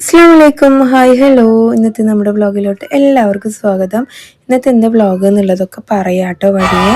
അസ്സാം വലൈക്കും hi hello ഇന്നത്തെ നമ്മുടെ വ്ളോഗിലോട്ട് എല്ലാവർക്കും സ്വാഗതം. ഇന്നത്തെ എന്താ വ്ളോഗ് എന്നുള്ളതൊക്കെ പറയാട്ടോ വഴിയെ.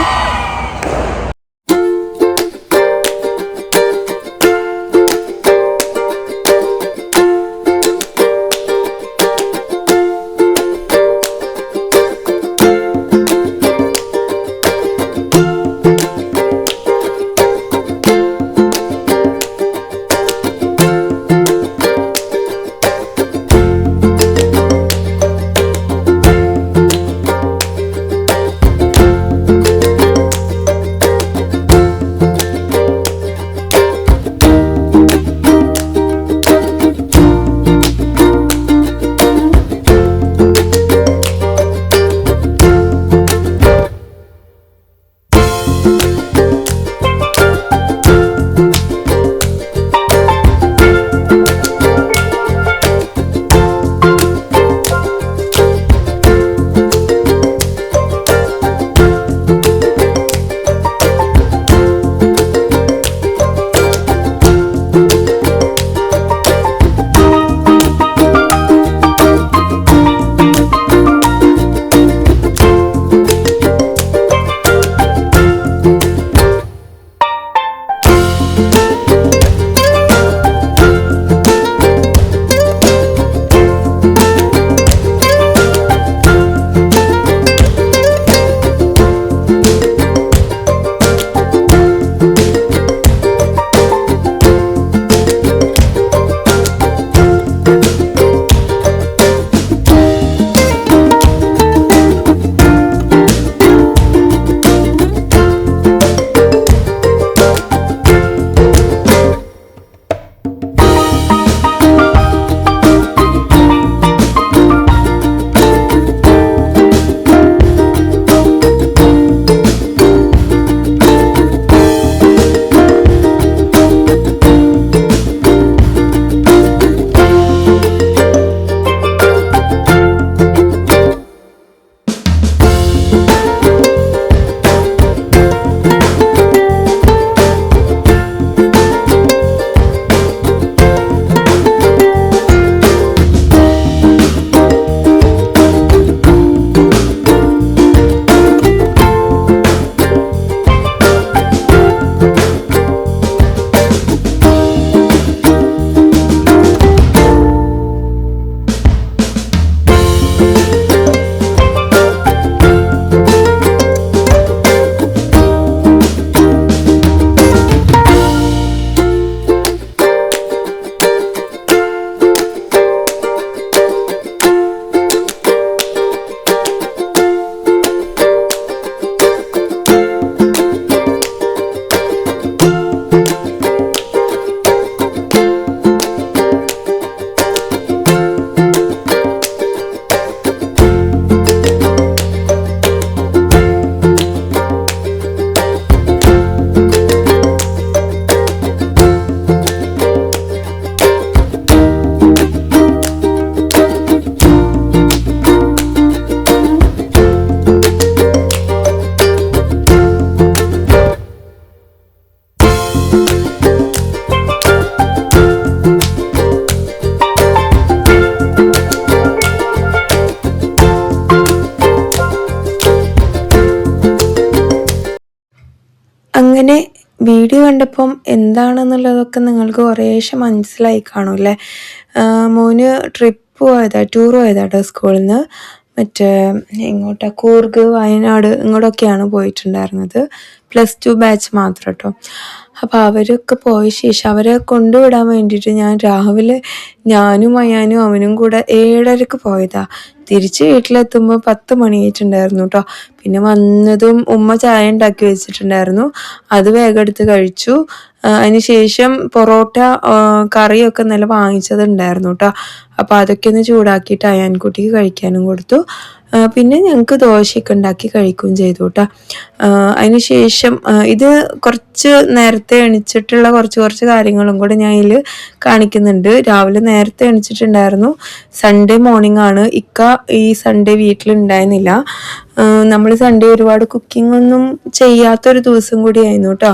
കണ്ടപ്പം എന്താണെന്നുള്ളതൊക്കെ നിങ്ങൾക്ക് കുറേശ്ശെ മനസ്സിലായി കാണും അല്ലേ മോന് ട്രിപ്പ് പോയതാ ടൂർ പോയതാട്ടോ സ്കൂളിൽ നിന്ന് മറ്റേ എങ്ങോട്ടാ കൂർഗ് വയനാട് ഇങ്ങോട്ടൊക്കെയാണ് പോയിട്ടുണ്ടായിരുന്നത്. പ്ലസ് ടു ബാച്ച് മാത്രം കേട്ടോ അപ്പോൾ അവരൊക്കെ പോയ ശേഷം അവരെ കൊണ്ടുവിടാൻ വേണ്ടിയിട്ട് ഞാൻ രാവിലെ ഞാനും അയാനും അവനും കൂടെ ഏഴരക്ക് പോയതാ. തിരിച്ച് വീട്ടിലെത്തുമ്പോൾ പത്ത് മണിയായിട്ടുണ്ടായിരുന്നു കേട്ടോ പിന്നെ വന്നതും ഉമ്മ ചായ ഉണ്ടാക്കി വെച്ചിട്ടുണ്ടായിരുന്നു. അത് വേഗം എടുത്ത് കഴിച്ചു. അതിന് ശേഷം പൊറോട്ട കറിയൊക്കെ നല്ല വാങ്ങിച്ചതുണ്ടായിരുന്നു കേട്ടോ അപ്പോൾ അതൊക്കെ ഒന്ന് ചൂടാക്കിയിട്ട് അയാൻകുട്ടിക്ക് കഴിക്കാനും കൊടുത്തു. പിന്നെ ഞങ്ങൾക്ക് ദോശയൊക്കെ ഉണ്ടാക്കി കഴിക്കുകയും ചെയ്തു കേട്ടോ അതിന് ശേഷം ഇത് കുറച്ച് നേരത്തെ എണിച്ചിട്ടുള്ള കുറച്ച് കുറച്ച് കാര്യങ്ങളും കൂടെ ഞാൻ ഇതിൽ കാണിക്കുന്നുണ്ട്. രാവിലെ നേരത്തെ എണിച്ചിട്ടുണ്ടായിരുന്നു. സൺഡേ മോർണിംഗ് ആണ്. ഇക്ക ഈ സൺഡേ വീട്ടിലുണ്ടായിരുന്നില്ല. നമ്മൾ സൺഡേ ഒരുപാട് കുക്കിംഗ് ഒന്നും ചെയ്യാത്തൊരു ദിവസം കൂടിയായിരുന്നു കേട്ടോ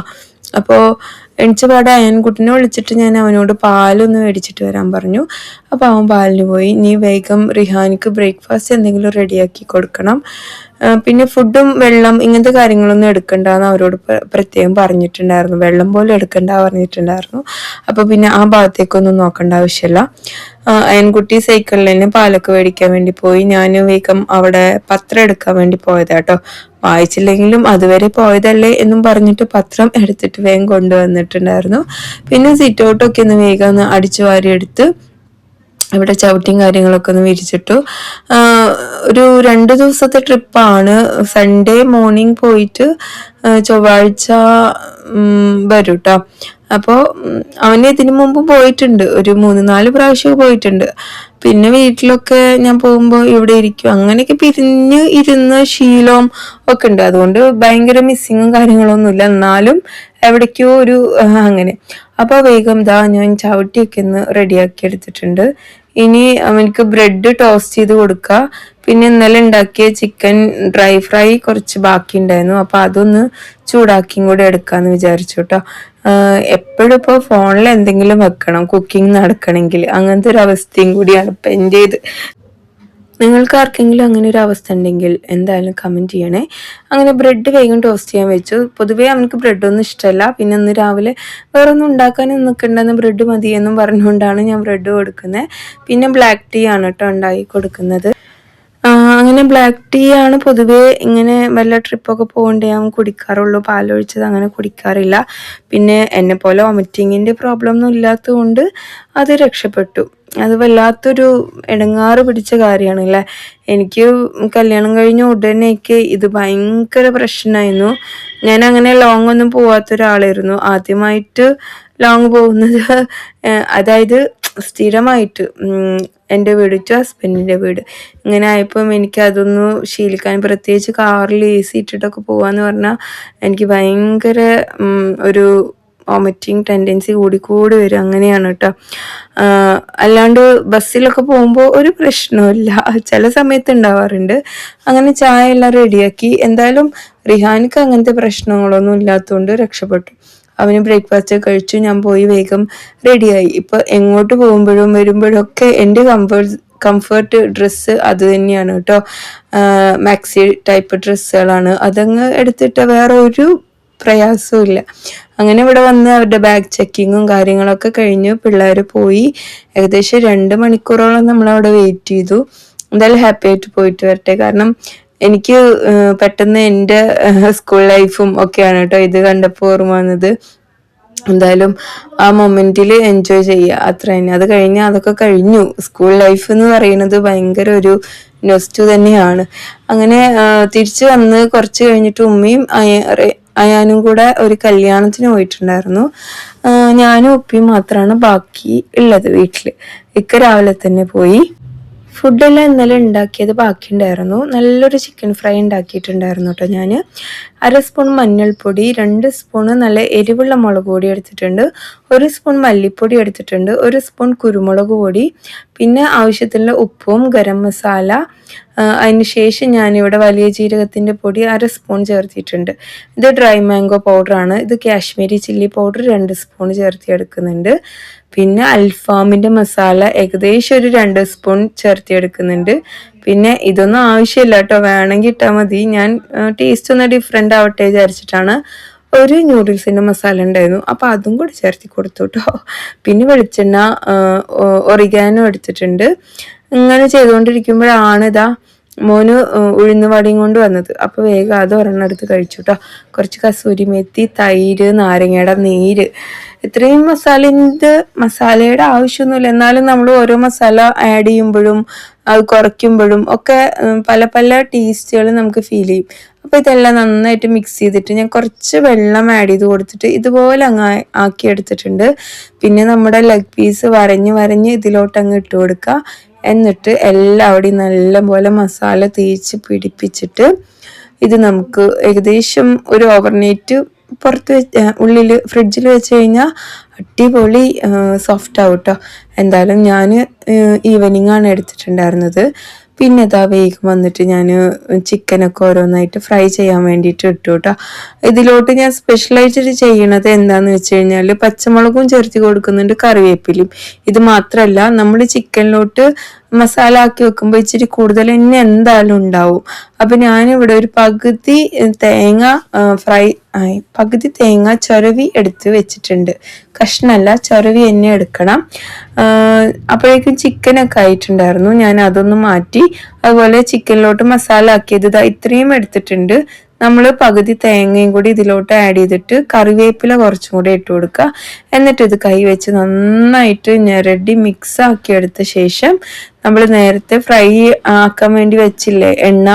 അപ്പോൾ എണിച്ചപാടെ അയൻകുട്ടിനെ വിളിച്ചിട്ട് ഞാൻ അവനോട് പാലൊന്ന് മേടിച്ചിട്ട് വരാൻ പറഞ്ഞു. അപ്പോൾ അവൻ പാലിന് പോയി. നീ വേഗം റിഹാനിക്ക് ബ്രേക്ക്ഫാസ്റ്റ് എന്തെങ്കിലും റെഡിയാക്കി കൊടുക്കണം. പിന്നെ ഫുഡും വെള്ളം ഇങ്ങനത്തെ കാര്യങ്ങളൊന്നും എടുക്കണ്ട എന്ന് അവരോട് പ്ര- പ്രത്യേകം പറഞ്ഞിട്ടുണ്ടായിരുന്നു. വെള്ളം പോലും എടുക്കണ്ട പറഞ്ഞിട്ടുണ്ടായിരുന്നു. അപ്പോൾ പിന്നെ ആ ഭാഗത്തേക്കൊന്നും നോക്കേണ്ട ആവശ്യമില്ല അയൻകുട്ടി സൈക്കിളിൽ തന്നെ പാലൊക്കെ മേടിക്കാൻ വേണ്ടി പോയി. ഞാൻ വേഗം അവിടെ പത്രം എടുക്കാൻ വേണ്ടി പോയതാട്ടോ വായിച്ചില്ലെങ്കിലും അതുവരെ പോയതല്ലേ എന്നും പറഞ്ഞിട്ട് പത്രം എടുത്തിട്ട് വേഗം കൊണ്ടുവന്നിട്ടുണ്ടായിരുന്നു. പിന്നെ സിറ്റ് ഔട്ടൊക്കെ ഒന്ന് വേഗം ഒന്ന് അടിച്ചു വാരി എടുത്ത് ഇവിടെ ചവിട്ടിയും കാര്യങ്ങളൊക്കെ ഒന്ന് വിരിച്ചിട്ടു. ഒരു രണ്ട് ദിവസത്തെ ട്രിപ്പാണ്. സൺഡേ മോർണിംഗ് പോയിട്ട് ചൊവ്വാഴ്ച വരും കേട്ടോ അപ്പോൾ അവന് ഇതിനു മുമ്പ് പോയിട്ടുണ്ട്. ഒരു മൂന്ന് നാല് പ്രാവശ്യം പോയിട്ടുണ്ട്. പിന്നെ വീട്ടിലൊക്കെ ഞാൻ പോകുമ്പോൾ ഇവിടെ ഇരിക്കും. അങ്ങനെയൊക്കെ പിരിഞ്ഞ് ഇരുന്ന് ശീലവും ഒക്കെ ഉണ്ട്. അതുകൊണ്ട് ഭയങ്കര മിസ്സിങ്ങും കാര്യങ്ങളൊന്നുമില്ല എന്നാലും എവിടേക്കോ ഒരു അങ്ങനെ. അപ്പോൾ വേഗം ദാ ഞാൻ ചവിട്ടിയൊക്കെ ഒന്ന് റെഡിയാക്കി എടുത്തിട്ടുണ്ട്. ഇനി അവനക്ക് ബ്രെഡ് ടോസ്റ്റ് ചെയ്ത് കൊടുക്കുക പിന്നെ ഇന്നലെ ഉണ്ടാക്കിയ ചിക്കൻ ഡ്രൈ ഫ്രൈ കുറച്ച് ബാക്കി ഉണ്ടായിരുന്നു അപ്പൊ അതൊന്ന് ചൂടാക്കിയും കൂടെ എടുക്കാന്ന് വിചാരിച്ചു കേട്ടോ എപ്പോഴും ഇപ്പോൾ ഫോണിൽ എന്തെങ്കിലും വെക്കണം കുക്കിംഗ് നടക്കണമെങ്കിൽ അങ്ങനത്തെ ഒരു അവസ്ഥയും കൂടിയാണ് ഇപ്പം എന്റെ ഇത് നിങ്ങൾക്ക് ആർക്കെങ്കിലും അങ്ങനെ ഒരു അവസ്ഥ ഉണ്ടെങ്കിൽ എന്തായാലും കമന്റ് ചെയ്യണേ. അങ്ങനെ ബ്രെഡ് വേഗം ടോസ്റ്റ് ചെയ്യാൻ വെച്ചു. പൊതുവേ അവനക്ക് ബ്രെഡൊന്നും ഇഷ്ടമല്ല. പിന്നെ ഇന്ന് രാവിലെ വേറെ ഒന്നും ഉണ്ടാക്കാനും നിൽക്കണ്ടെന്ന് ബ്രെഡ് മതി എന്നും പറഞ്ഞുകൊണ്ടാണ് ഞാൻ ബ്രെഡ് കൊടുക്കുന്നത് പിന്നെ ബ്ലാക്ക് ടീ ആണ് കേട്ടോ ഉണ്ടാക്കി കൊടുക്കുന്നത്. അങ്ങനെ ബ്ലാക്ക് ടീ ആണ് പൊതുവേ ഇങ്ങനെ വല്ല ട്രിപ്പൊക്കെ പോകണ്ടേ ഞാൻ കുടിക്കാറുള്ളൂ. പാലൊഴിച്ചത് അങ്ങനെ കുടിക്കാറില്ല. പിന്നെ എന്നെ പോലെ വൊമിറ്റിങ്ങിന്റെ പ്രോബ്ലം ഒന്നും ഇല്ലാത്തതുകൊണ്ട് അത് രക്ഷപ്പെട്ടു. അത് വല്ലാത്തൊരു ഇടങ്ങാറ് പിടിച്ച കാര്യമാണ് അല്ലേ? എനിക്ക് കല്യാണം കഴിഞ്ഞ ഉടനെയൊക്കെ ഇത് ഭയങ്കര പ്രശ്നമായിരുന്നു. ഞാൻ അങ്ങനെ ലോങ് ഒന്നും പോവാത്ത ഒരാളായിരുന്നു ആദ്യമായിട്ട് ലോങ് പോകുന്നത്. അതായത് സ്ഥിരമായിട്ട് എന്റെ വീട് ടു ഹസ്ബൻഡിന്റെ വീട്. ഇങ്ങനെ ആയപ്പം എനിക്ക് അതൊന്ന് ശീലിക്കാൻ പ്രത്യേകിച്ച് കാറിൽ എ സി ഇട്ടിട്ടൊക്കെ പോകാമെന്ന് പറഞ്ഞാൽ എനിക്ക് ഭയങ്കര ഒരു വോമിറ്റിങ് ടെൻഡൻസി കൂടിക്കൂടി വരും. അങ്ങനെയാണ് കേട്ടോ. അല്ലാണ്ട് ബസ്സിലൊക്കെ പോകുമ്പോൾ ഒരു പ്രശ്നമില്ല ചില സമയത്ത് ഉണ്ടാവാറുണ്ട്. അങ്ങനെ ചായ എല്ലാം റെഡിയാക്കി എന്തായാലും റിഹാനിക്ക് അങ്ങനത്തെ പ്രശ്നങ്ങളൊന്നും ഇല്ലാത്തതുകൊണ്ട് രക്ഷപ്പെട്ടു. അവന് ബ്രേക്ക്ഫാസ്റ്റ് കഴിച്ചു ഞാൻ പോയി വേഗം റെഡിയായി ഇപ്പൊ എങ്ങോട്ട് പോകുമ്പോഴും വരുമ്പോഴും ഒക്കെ എന്റെ കംഫർട്ട് കംഫർട്ട് ഡ്രസ്സ് അത് തന്നെയാണ് കേട്ടോ. മാക്സി ടൈപ്പ് ഡ്രസ്സുകളാണ് അതങ്ങ് എടുത്തിട്ട് വേറെ ഒരു പ്രയാസവും ഇല്ല. അങ്ങനെ ഇവിടെ വന്ന് അവരുടെ ബാഗ് ചെക്കിങ്ങും കാര്യങ്ങളൊക്കെ കഴിഞ്ഞു പിള്ളേർ പോയി. ഏകദേശം രണ്ട് മണിക്കൂറോളം നമ്മൾ അവിടെ വെയിറ്റ് ചെയ്തു. എന്തായാലും ഹാപ്പി ആയിട്ട് പോയിട്ട് വരട്ടെ. കാരണം എനിക്ക് പെട്ടെന്ന് എന്റെ സ്കൂൾ ലൈഫും ഒക്കെയാണ് കേട്ടോ ഇത് കണ്ടപ്പോൾ ഓർമ്മ വന്നത്. എന്തായാലും ആ മൊമെന്റിൽ എൻജോയ് ചെയ്യുക അത്ര തന്നെ. അത് കഴിഞ്ഞ് അതൊക്കെ കഴിഞ്ഞു. സ്കൂൾ ലൈഫ് എന്ന് പറയുന്നത് ഭയങ്കര ഒരു നൊസ്റ്റു തന്നെയാണ്. അങ്ങനെ തിരിച്ചു വന്ന് കുറച്ച് കഴിഞ്ഞിട്ട് ഉമ്മയും അയാനും കൂടെ ഒരു കല്യാണത്തിന് പോയിട്ടുണ്ടായിരുന്നു. ഞാനും ഉപ്പിയും മാത്രമാണ് ബാക്കി ഉള്ളത് വീട്ടിൽ ഇക്ക രാവിലെ തന്നെ പോയി. ഫുഡെല്ലാം ഇന്നലെ ഉണ്ടാക്കിയത് ബാക്കിയുണ്ടായിരുന്നു. നല്ലൊരു ചിക്കൻ ഫ്രൈ ഉണ്ടാക്കിയിട്ടുണ്ടായിരുന്നു കേട്ടോ ഞാൻ അര സ്പൂൺ മഞ്ഞൾപ്പൊടി രണ്ട് സ്പൂണ് നല്ല എരിവുള്ള മുളക് പൊടി എടുത്തിട്ടുണ്ട്. ഒരു സ്പൂൺ മല്ലിപ്പൊടി എടുത്തിട്ടുണ്ട്. ഒരു സ്പൂൺ കുരുമുളക് പൊടി. പിന്നെ ആവശ്യത്തിനുള്ള ഉപ്പും ഗരം മസാല അതിന് ശേഷം ഞാനിവിടെ വലിയ ജീരകത്തിന്റെ പൊടി അര സ്പൂൺ ചേർത്തിട്ടുണ്ട്. ഇത് ഡ്രൈ മാംഗോ പൗഡറാണ്. ഇത് കാശ്മീരി ചില്ലി പൗഡർ രണ്ട് സ്പൂൺ ചേർത്തി എടുക്കുന്നുണ്ട് പിന്നെ അൽഫാമിന്റെ മസാല ഏകദേശം ഒരു രണ്ട് സ്പൂൺ ചേർത്തി എടുക്കുന്നുണ്ട് പിന്നെ ഇതൊന്നും ആവശ്യമില്ല കേട്ടോ. വേണമെങ്കിൽ ഇട്ടാൽ മതി. ഞാൻ ടേസ്റ്റ് ഒന്ന് ഡിഫറെന്റ് ആവട്ടെ വിചാരിച്ചിട്ടാണ് ഒരു ന്യൂഡിൽസിന്റെ മസാല ഉണ്ടായിരുന്നു. അപ്പോൾ അതും കൂടി ചേർത്തി കൊടുത്തു കേട്ടോ. പിന്നെ വെളിച്ചെണ്ണ ഒറിഗാനോ എടുത്തിട്ടുണ്ട്. ഇങ്ങനെ ചെയ്തുകൊണ്ടിരിക്കുമ്പോഴാണ് ഇതാ മോന് ഉഴുന്ന് വടയും കൊണ്ട് വന്നത്. അപ്പോൾ വേഗം അത് ഒരെണ്ണം എടുത്ത് കഴിച്ചു കേട്ടോ കുറച്ച് കസൂരി മെത്തി തൈര് നാരങ്ങയുടെ നീര്. ഇത്രയും മസാലന്റെ മസാലയുടെ ആവശ്യമൊന്നുമില്ല. എന്നാലും നമ്മൾ ഓരോ മസാല ആഡ് ചെയ്യുമ്പോഴും അത് കുറയ്ക്കുമ്പോഴും ഒക്കെ പല പല ടേസ്റ്റുകൾ നമുക്ക് ഫീൽ ചെയ്യും. അപ്പോൾ ഇതെല്ലാം നന്നായിട്ട് മിക്സ് ചെയ്തിട്ട് ഞാൻ കുറച്ച് വെള്ളം ആഡ് ചെയ്ത് കൊടുത്തിട്ട് ഇതുപോലെ അങ്ങ് ആക്കി എടുത്തിട്ടുണ്ട്. പിന്നെ നമ്മുടെ ലെഗ് പീസ് വരഞ്ഞ് വരഞ്ഞ് ഇതിലോട്ട് അങ്ങ് ഇട്ട് കൊടുക്കുക. എന്നിട്ട് എല്ലാവിടെയും നല്ലപോലെ മസാല തേച്ച് പിടിപ്പിച്ചിട്ട് ഇത് നമുക്ക് ഏകദേശം ഒരു ഓവർനൈറ്റ് പുറത്ത് വെച്ച് ഉള്ളിൽ ഫ്രിഡ്ജിൽ വെച്ച് കഴിഞ്ഞാൽ അടിപൊളി സോഫ്റ്റ് ആവും കേട്ടോ എന്തായാലും ഞാൻ ഈവനിങ് ആണ് എടുത്തിട്ടുണ്ടായിരുന്നത്. പിന്നെ ഇതാ വേഗം വന്നിട്ട് ഞാൻ ചിക്കനൊക്കെ ഓരോന്നായിട്ട് ഫ്രൈ ചെയ്യാൻ വേണ്ടിയിട്ട് ഇട്ടു കേട്ടോ ഇതിലോട്ട് ഞാൻ സ്പെഷ്യലായിട്ട് ചെയ്യണത് എന്താണെന്ന് വെച്ച് കഴിഞ്ഞാൽ പച്ചമുളകും ചേർത്ത് കൊടുക്കുന്നുണ്ട് കറിവേപ്പിലും ഇത് മാത്രമല്ല നമ്മൾ ചിക്കനിലോട്ട് മസാല ആക്കി വെക്കുമ്പോൾ ഇച്ചിരി കൂടുതൽ തന്നെ എന്തായാലും ഉണ്ടാവും. അപ്പം ഞാനിവിടെ ഒരു പകുതി തേങ്ങ ഫ്രൈ ആയി പകുതി തേങ്ങ ചൊരവി എടുത്ത് വെച്ചിട്ടുണ്ട്. കഷ്ണല്ല ചെറുവി എന്നെ എടുക്കണം. അപ്പോഴേക്കും ചിക്കനൊക്കെ ആയിട്ടുണ്ടായിരുന്നു. ഞാൻ അതൊന്ന് മാറ്റി അതുപോലെ ചിക്കനിലോട്ട് മസാല ആക്കിയത് ഇത്രയും എടുത്തിട്ടുണ്ട്. നമ്മൾ പകുതി തേങ്ങയും കൂടി ഇതിലോട്ട് ആഡ് ചെയ്തിട്ട് കറിവേപ്പില കുറച്ചും കൂടി ഇട്ട് കൊടുക്കുക. എന്നിട്ട് ഇത് കൈ വെച്ച് നന്നായിട്ട് ഞെരടി മിക്സ് ആക്കി എടുത്ത ശേഷം നമ്മൾ നേരത്തെ ഫ്രൈ ആക്കാൻ വേണ്ടി വെച്ചില്ലേ എണ്ണ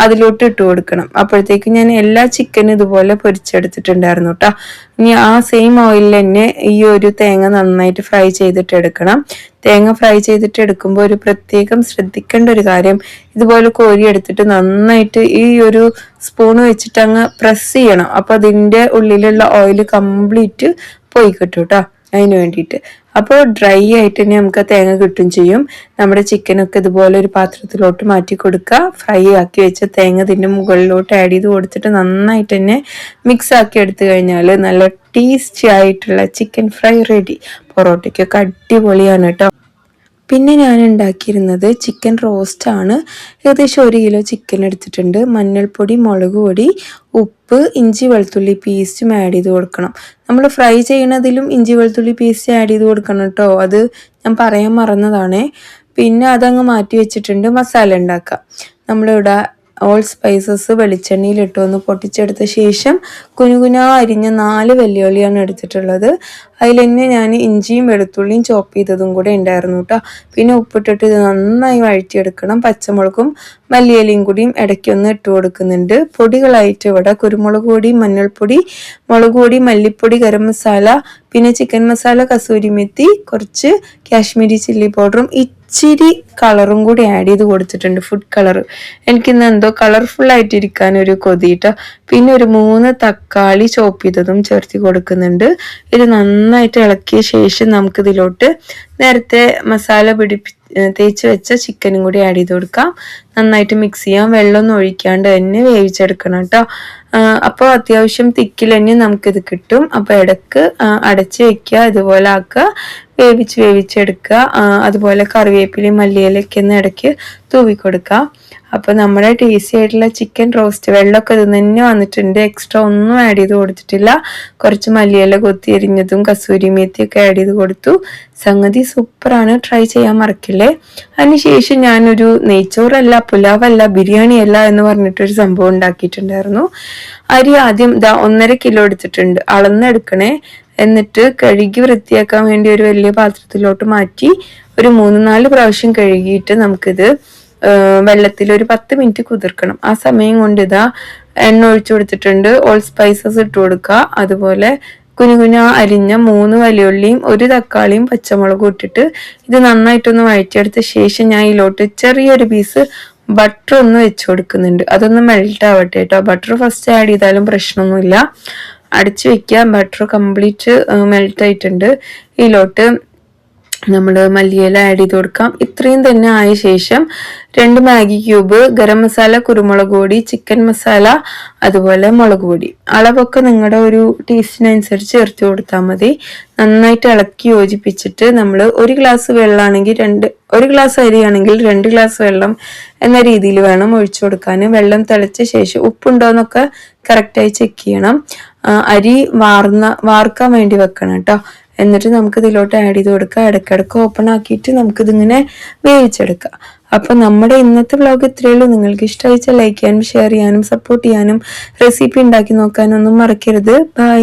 അതിലോട്ട് ഇട്ട് കൊടുക്കണം. അപ്പോഴത്തേക്ക് ഞാൻ എല്ലാ ചിക്കനും ഇതുപോലെ പൊരിച്ചെടുത്തിട്ടുണ്ടായിരുന്നു കേട്ടോ ഇനി ആ സെയിം ഓയിലിൽ തന്നെ ഈ ഒരു തേങ്ങ നന്നായിട്ട് ഫ്രൈ ചെയ്തിട്ട് എടുക്കണം. തേങ്ങ ഫ്രൈ ചെയ്തിട്ട് എടുക്കുമ്പോൾ ഒരു പ്രത്യേകം ശ്രദ്ധിക്കേണ്ട ഒരു കാര്യം ഇതുപോലെ കോരി എടുത്തിട്ട് നന്നായിട്ട് ഈ ഒരു സ്പൂൺ വെച്ചിട്ട് അങ്ങ് പ്രസ് ചെയ്യണം. അപ്പോൾ അതിന്റെ ഉള്ളിലുള്ള ഓയിൽ കംപ്ലീറ്റ് പോയി കിട്ടും കേട്ടോ അതിന് വേണ്ടിയിട്ട്. അപ്പോൾ ഡ്രൈ ആയിട്ട് തന്നെ നമുക്ക് തേങ്ങ കിട്ടും ചെയ്യും. നമ്മുടെ ചിക്കനൊക്കെ ഇതുപോലെ ഒരു പാത്രത്തിലോട്ട് മാറ്റി കൊടുക്കുക. ഫ്രൈ ആക്കി വെച്ച തേങ്ങ ഇതിന്റെ മുകളിലോട്ട് ആഡ് ചെയ്ത് കൊടുത്തിട്ട് നന്നായിട്ട് തന്നെ മിക്സ് ആക്കി എടുത്തു കഴിഞ്ഞാൽ നല്ല ടേസ്റ്റി ആയിട്ടുള്ള ചിക്കൻ ഫ്രൈ റെഡി പൊറോട്ടയ്ക്കൊക്കെ അടിപൊളിയാണ് കേട്ടോ. പിന്നെ ഞാൻ ഉണ്ടാക്കിയിരുന്നത് ചിക്കൻ റോസ്റ്റാണ് ഏകദേശം ഒരു കിലോ ചിക്കൻ എടുത്തിട്ടുണ്ട്. മഞ്ഞൾപ്പൊടി മുളക് പൊടി ഉപ്പ് ഇഞ്ചി വെളുത്തുള്ളി പേസ്റ്റും ആഡ് ചെയ്ത് കൊടുക്കണം. നമ്മൾ ഫ്രൈ ചെയ്യണതിലും ഇഞ്ചി വെളുത്തുള്ളി പേസ്റ്റ് ആഡ് ചെയ്ത് കൊടുക്കണം കേട്ടോ. അത് ഞാൻ പറയാൻ മറന്നതാണേ. പിന്നെ അതങ്ങ് മാറ്റി വെച്ചിട്ടുണ്ട്. മസാല ഉണ്ടാക്കാം നമ്മളിവിടെ ഓൾ സ്പൈസസ് വെളിച്ചെണ്ണയിലിട്ട് ഒന്ന് പൊട്ടിച്ചെടുത്ത ശേഷം കുനുകുന അരിഞ്ഞ നാല് വെല്ലുവിളിയാണ് എടുത്തിട്ടുള്ളത്. അതിൽ തന്നെ ഞാൻ ഇഞ്ചിയും വെളുത്തുള്ളിയും ചോപ്പ് ചെയ്തതും കൂടെ ഉണ്ടായിരുന്നു കേട്ടോ പിന്നെ ഉപ്പിട്ടിട്ട് ഇത് നന്നായി വഴറ്റിയെടുക്കണം. പച്ചമുളകും മല്ലിയലയും കൂടിയും ഇടയ്ക്കൊന്ന് ഇട്ട് കൊടുക്കുന്നുണ്ട്. പൊടികളായിട്ട് ഇവിടെ കുരുമുളക് പൊടി മഞ്ഞൾപ്പൊടി മുളക് പൊടി മല്ലിപ്പൊടി ഗരം മസാല പിന്നെ ചിക്കൻ മസാല കസൂരി മെത്തി കുറച്ച് കാശ്മീരി ചില്ലി പൗഡറും ഇച്ചിരി കളറും കൂടി ആഡ് ചെയ്ത് കൊടുത്തിട്ടുണ്ട് ഫുഡ് കളർ എനിക്കിന്ന് എന്തോ കളർഫുൾ ആയിട്ട് ഇരിക്കാൻ ഒരു കൊതിയിട്ടോ പിന്നെ ഒരു മൂന്ന് തക്കാളി ചോപ്പ് ചെയ്തതും ചേർത്തി കൊടുക്കുന്നുണ്ട്. ഇത് നന്നായിട്ട് ഇളക്കിയ ശേഷം നമുക്ക് നമുക്കിതിലോട്ട് നേരത്തെ മസാല പിടിപ്പി തേച്ച് വെച്ച ചിക്കനും കൂടി ആഡ് ചെയ്ത് കൊടുക്കാം. നന്നായിട്ട് മിക്സ് ചെയ്യാം. വെള്ളമൊന്നും ഒഴിക്കാണ്ട് തന്നെ വേവിച്ചെടുക്കണം കേട്ടോ അപ്പോൾ അത്യാവശ്യം തിക്കിൽ തന്നെ നമുക്കിത് കിട്ടും. അപ്പോൾ ഇടയ്ക്ക് അടച്ച് വെക്കുക ഇതുപോലെ ആക്കുക വേവിച്ച് വേവിച്ചെടുക്കുക അതുപോലെ കറിവേപ്പിലയും മല്ലിയിലൊക്കെ ഒന്ന് ഇടയ്ക്ക് തൂവി കൊടുക്കുക അപ്പോൾ നമ്മുടെ ടേസ്റ്റി ആയിട്ടുള്ള ചിക്കൻ റോസ്റ്റ് വെള്ളമൊക്കെ ഇത് തന്നെ വന്നിട്ടുണ്ട്. എക്സ്ട്രാ ഒന്നും ആഡ് ചെയ്ത് കൊടുത്തിട്ടില്ല. കുറച്ച് മല്ലിയില കൊത്തി എരിഞ്ഞതും കസൂരി മേത്തിയൊക്കെ ആഡ് ചെയ്ത് കൊടുത്തു. സംഗതി സൂപ്പറാണ് ട്രൈ ചെയ്യാൻ മറക്കില്ലേ? അതിനുശേഷം ഞാനൊരു നെയ്ച്ചോറല്ല പുലാവല്ല ബിരിയാണി അല്ല എന്ന് പറഞ്ഞിട്ടൊരു സംഭവം ഉണ്ടാക്കിയിട്ടുണ്ടായിരുന്നു. അരി ആദ്യം ഇതാ ഒന്നര കിലോ എടുത്തിട്ടുണ്ട്. അളന്നെടുക്കണേ. എന്നിട്ട് കഴുകി വൃത്തിയാക്കാൻ വേണ്ടി ഒരു വലിയ പാത്രത്തിലോട്ട് മാറ്റി ഒരു മൂന്ന് നാല് പ്രാവശ്യം കഴുകിയിട്ട് നമുക്കിത് വെള്ളത്തിൽ ഒരു പത്ത് മിനിറ്റ് കുതിർക്കണം. ആ സമയം കൊണ്ട് ഇതാ എണ്ണ ഒഴിച്ചു കൊടുത്തിട്ടുണ്ട്. ഓൾ സ്പൈസസ് ഇട്ട് കൊടുക്കുക. അതുപോലെ കുനുകുന അരിഞ്ഞ മൂന്ന് വലിയുള്ളിയും ഒരു തക്കാളിയും പച്ചമുളകും ഇട്ടിട്ട് ഇത് നന്നായിട്ടൊന്ന് വഴറ്റിയെടുത്ത ശേഷം ഞാൻ ഇതിലോട്ട് ചെറിയൊരു പീസ് ബട്ടർ ഒന്ന് വെച്ച് കൊടുക്കുന്നുണ്ട്. അതൊന്ന് മെൽറ്റ് ആവട്ടെ കേട്ടോ. ബട്ടർ ഫസ്റ്റ് ആഡ് ചെയ്താലും പ്രശ്നമൊന്നുമില്ല. അടിച്ചു വെക്കുക. ബട്ടർ കംപ്ലീറ്റ് മെൽറ്റ് ആയിട്ടുണ്ട്. ഇതിലോട്ട് നമ്മൾ മല്ലിയില ആഡ് ചെയ്ത് കൊടുക്കാം. ഇത്രയും തന്നെ ആയ ശേഷം രണ്ട് മാഗി ക്യൂബ് ഗരം മസാല കുരുമുളക് പൊടി ചിക്കൻ മസാല അതുപോലെ മുളക് പൊടി. അളവൊക്കെ നിങ്ങളുടെ ഒരു ടേസ്റ്റിനനുസരിച്ച് ചേർത്ത് കൊടുത്താൽ മതി. നന്നായിട്ട് ഇളക്കി യോജിപ്പിച്ചിട്ട് നമ്മൾ ഒരു ഗ്ലാസ് വെള്ളമാണെങ്കിൽ രണ്ട് ഒരു ഗ്ലാസ് അരിയാണെങ്കിൽ രണ്ട് ഗ്ലാസ് വെള്ളം എന്ന രീതിയിൽ വേണം ഒഴിച്ചു കൊടുക്കാൻ വെള്ളം തിളച്ച ശേഷം ഉപ്പുണ്ടോയെന്നൊക്കെ കറക്റ്റായി ചെക്ക് ചെയ്യണം. അരി വാർന്ന വാർക്കാൻ വേണ്ടി വെക്കണം കേട്ടോ എന്നിട്ട് നമുക്ക് ഇതിലോട്ട് ആഡ് ചെയ്ത് കൊടുക്കുക. ഇടയ്ക്കിടയ്ക്ക് ഓപ്പൺ ആക്കിയിട്ട് നമുക്കിതിങ്ങനെ വേവിച്ചെടുക്കാം അപ്പൊ നമ്മുടെ ഇന്നത്തെ വ്ലോഗ് ഇത്രയേ ഉള്ളൂ. നിങ്ങൾക്ക് ഇഷ്ടമായിച്ചാൽ ലൈക്ക് ചെയ്യാനും ഷെയർ ചെയ്യാനും സപ്പോർട്ട് ചെയ്യാനും റെസിപ്പി ഉണ്ടാക്കി നോക്കാനൊന്നും മറക്കരുത്. ബൈ